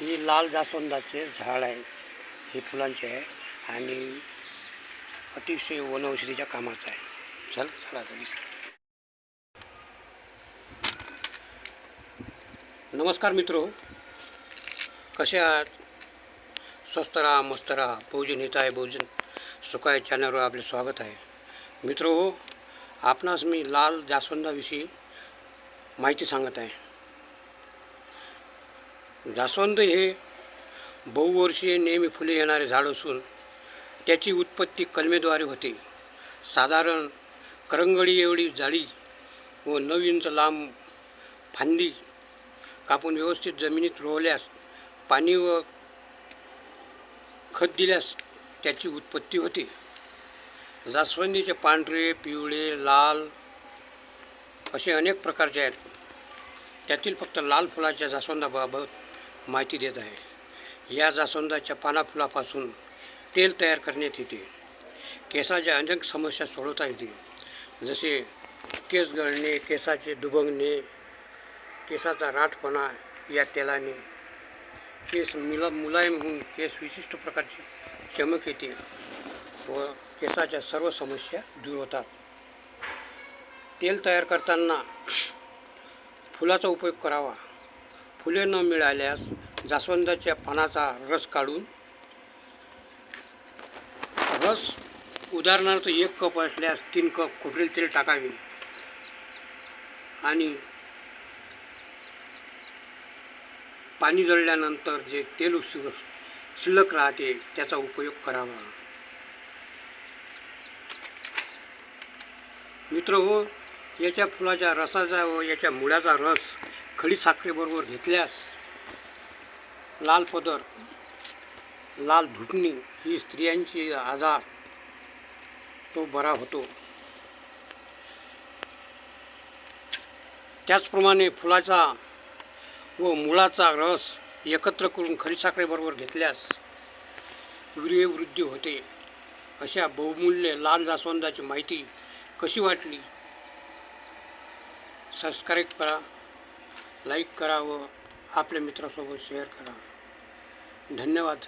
ही लाल जास्वंदाचे झाड आहे. हे फुलांचे आहे आणि अतिशय वनौषधीच्या कामाचं आहे. चल चला नमस्कार मित्रो. कसे आहात? स्वस्त राहा मस्त राहा. बहुजन हित आहे बहुजन सुखाय चॅनलवर आपले स्वागत आहे. मित्रो आपणास मी लाल जास्वंदाविषयी माहिती सांगत आहे. जास्वंद हे बहुवर्षीय नेहमी फुले येणारे झाड असून त्याची उत्पत्ती कलमेद्वारे होते. साधारण करंगळी एवढी जाळी व नऊ इंच लांब फांदी कापून व्यवस्थित जमिनीत रोवल्यास पाणी व खत दिल्यास त्याची उत्पत्ती होते. जास्वंदीचे पांढरे पिवळे लाल असे अनेक प्रकारचे आहेत. त्यातील फक्त लाल फुलाच्या जास्वंदाबाबत माहिती देत आहे. या जास्वंदाच्या पानाफुलापासून तेल तयार करण्यात येते. केसाच्या अनेक समस्या सोडवता येते. जसे केस गळणे केसाचे दुभंगणे केसाचा राठपणा या तेलाने केस मुला मुलायम होऊन केस विशिष्ट प्रकारची चमक येते व केसाच्या सर्व समस्या दूर होतात. तेल तयार करताना फुलाचा उपयोग करावा. फुले न मिळाल्यास जास्वंदाच्या पानाचा रस काढून रस उदाहरणार्थ एक कप असल्यास तीन कप खोबरेल तेल टाकावे. आणि पाणी जळल्यानंतर जे तेल शिल्लक शिल्लक राहते त्याचा उपयोग करावा. मित्र हो याच्या फुलाच्या रसाचा व याच्या मुळ्याचा रस खडी साखरेबरोबर घेतल्यास लाल पदर लाल धुटणी ही स्त्रियांची आजार तो बरा होतो. त्याचप्रमाणे फुलाचा व मुळाचा रस एकत्र करून खडी साखरेबरोबर घेतल्यास वीर्यवृद्धी होते. अशा बहुमूल्य लाल जास्वंदाची माहिती कशी वाटली? सबस्क्राईब करा. लाईक करा व आपल्या मित्रासोबत शेअर करा. धन्यवाद.